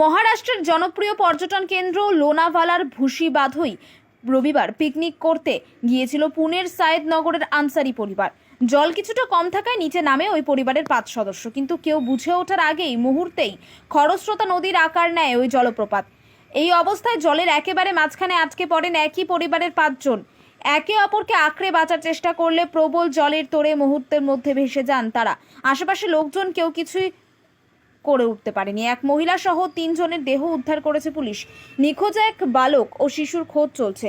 মহারাষ্ট্রের জনপ্রিয় পর্যটন কেন্দ্র লোনাভালার ভুসিবাধই রবিবার পিকনিক করতে গিয়েছিল পুনের সায়েদনগরের আনসারি পরিবার। জল কিছুটা কম থাকায় নিচে নামে ওই পরিবারের পাঁচ সদস্য, কিন্তু কেউ বুঝে ওঠার আগেই মুহূর্তেই খরস্রোতা নদীর আকার নেয় ওই জলপ্রপাত। এই অবস্থায় জলের একেবারে মাঝখানে আটকে পড়েন একই পরিবারের পাঁচজন। একে অপরকে আঁকড়ে বাঁচার চেষ্টা করলে প্রবল জলের তোড়ে মুহূর্তের মধ্যে ভেসে যান তারা। আশেপাশে লোকজন কেউ কিছুই করে উঠতে পারেনি। এক মহিলা সহ তিনজনের দেহ উদ্ধার করেছে পুলিশ। নিখোঁজ এক বালক ও শিশুর খোঁজ চলছে।